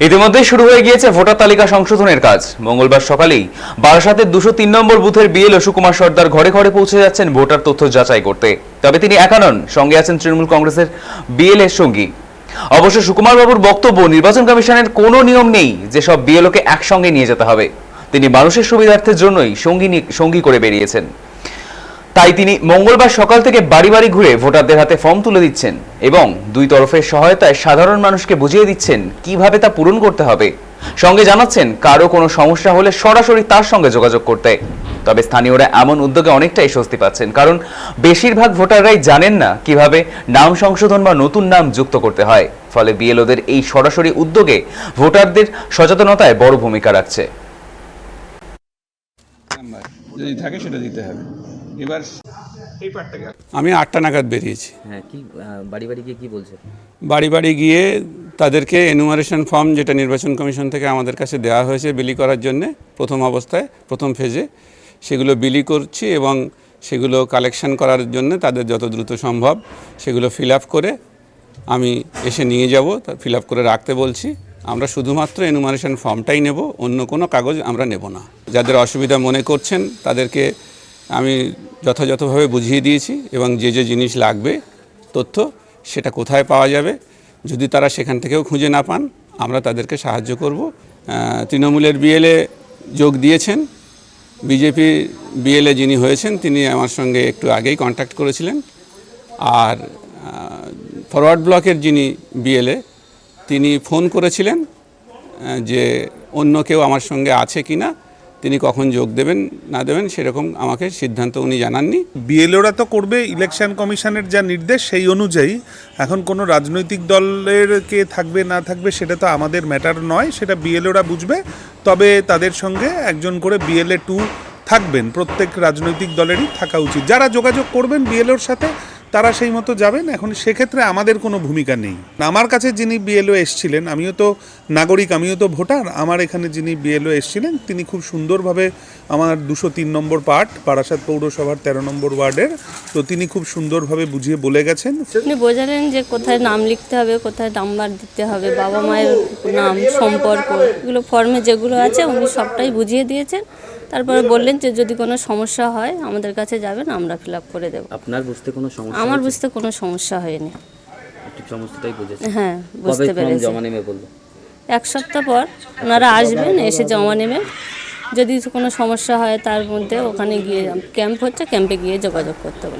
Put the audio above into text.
ইতিমধ্যে শুরু হয়ে গিয়েছে ভোটার তালিকা সংশোধনের কাজ। মঙ্গলবার সকালেই বারাসাতের দুশো তিন নম্বর বুথের বিএল সুকুমার সর্দার ঘরে ঘরে পৌঁছে যাচ্ছেন ভোটার তথ্য যাচাই করতে। তবে তিনি একা নন, সঙ্গে আছেন তৃণমূল কংগ্রেসের বিএল এর সঙ্গী। অবশ্য সুকুমার বাবুর বক্তব্য, নির্বাচন কমিশনের কোনো নিয়ম নেই যে সব বিএলওকে একসঙ্গে নিয়ে যেতে হবে। তিনি মানুষের সুবিধার্থের জন্যই সঙ্গী সঙ্গী করে বেরিয়েছেন। তাই তিনি মঙ্গলবার সকাল থেকে বাড়ি বাড়ি ঘুরে ভোটারদের হাতে ফর্ম তুলে দিচ্ছেন এবং দুই তরফের সহায়তায় সাধারণ মানুষকে বুঝিয়ে দিচ্ছেন কীভাবে তা পূরণ করতে হবে। সঙ্গে জানাচ্ছেন, কারও কোনো সমস্যা হলে সরাসরি তার সঙ্গে যোগাযোগ করতে। তবে স্থানীয়রা এমন উদ্যোগে অনেকটাই স্বস্তি পাচ্ছেন, কারণ বেশিরভাগ ভোটাররাই জানেন না কীভাবে নাম সংশোধন বা নতুন নাম যুক্ত করতে হয়। ফলে বিএলওদের এই সরাসরি উদ্যোগে ভোটারদের সচেতনতায় বড় ভূমিকা রাখছে। যদি থাকে সেটা দিতে হবে। এবার এই পার্টটা গেল আমি আটটা নাগাদ বেরিয়েছি। হ্যাঁ কি বাড়ি বাড়ি গিয়ে কি বলছে? বাড়ি বাড়ি গিয়ে তাদেরকে এনুমারেশন ফর্ম যেটা নির্বাচন কমিশন থেকে আমাদের কাছে দেওয়া হয়েছে বিলি করার জন্যে প্রথম অবস্থায় প্রথম ফেজে সেগুলো বিলি করছি এবং সেগুলো কালেকশন করার জন্য তাদের যত দ্রুত সম্ভব সেগুলো ফিল আপ করে আমি এসে নিয়ে যাব ফিল আপ করে রাখতে বলছি। আমরা শুধুমাত্র এনুমারেশন ফর্মটাই নেব অন্য কোনো কাগজ আমরা নেব না। যাদের অসুবিধা মনে করছেন তাদেরকে আমি যথাযথভাবে বুঝিয়ে দিয়েছি এবং যে যে জিনিস লাগবে, তথ্য সেটা কোথায় পাওয়া যাবে, যদি তারা সেখান থেকেও খুঁজে না পান, আমরা তাদেরকে সাহায্য করব। তৃণমূলের বিএলএ যোগ দিয়েছেন। বিজেপি বিএলএ যিনি হয়েছেন, তিনি আমার সঙ্গে একটু আগেই কন্ট্যাক্ট করেছিলেন। আর ফরওয়ার্ড ব্লকের যিনি বিএলএ, তিনি ফোন করেছিলেন যে অন্য কেউ আমার সঙ্গে আছে কি না তিনি কখন যোগ দেবেন, না দেবেন, সেরকম আমাকে সিদ্ধান্ত উনি জানাননি। বিএলওরা তো করবে ইলেকশন কমিশনের যা নির্দেশ, সেই অনুযায়ী। এখন কোনো রাজনৈতিক দলের কে থাকবে, না থাকবে, সেটা তো আমাদের ম্যাটার নয়, সেটা বিএলওরা বুঝবে। তবে তাদের সঙ্গে একজন করে বিএলএ টু থাকবেন, প্রত্যেক রাজনৈতিক দলেরই থাকা উচিত। যারা যোগাযোগ করবেন বিএলওর সাথে তারা সেই মতো যাবেন? এখন সেক্ষেত্রে আমাদের কোনো ভূমিকা নেই। আমার কাছে যিনি বিএলও এসছিলেন, আমিও তো নাগরিক, আমিও তো ভোটার, আমার এখানে যিনি বিএলও এসছিলেন, তিনি খুব সুন্দরভাবে আমার দুশো তিন নম্বর পার্ট বারাসাত পৌরসভার তেরো নম্বর ওয়ার্ডের, তো তিনি খুব সুন্দরভাবে বুঝিয়ে বলে গেছেন। আপনি বোঝালেন যে কোথায় নাম লিখতে হবে, কোথায় নাম্বার দিতে হবে, বাবা মায়ের নাম, সম্পর্ক, এগুলো ফর্মে যেগুলো আছে, উনি সবটাই বুঝিয়ে দিয়েছেন। তারপরে বললেন যে যদি কোনো সমস্যা হয় আমাদের কাছে যাবেন আমরা ফিল আপ করে দেবো। আপনার বুঝতে কোনো সমস্যা আমার বুঝতে কোনো সমস্যা হয়নি। সমস্তটাই বুঝেছে হ্যাঁ বুঝতে ফর্ম পেরেছি। জমা নেবে বলল? এক সপ্তাহ পর ওনারা আসবেন এসে জমা নেবেন। যদি কোনো সমস্যা হয় তার মধ্যে ওখানে গিয়ে ক্যাম্প হচ্ছে ক্যাম্পে গিয়ে যোগাযোগ করতে হবে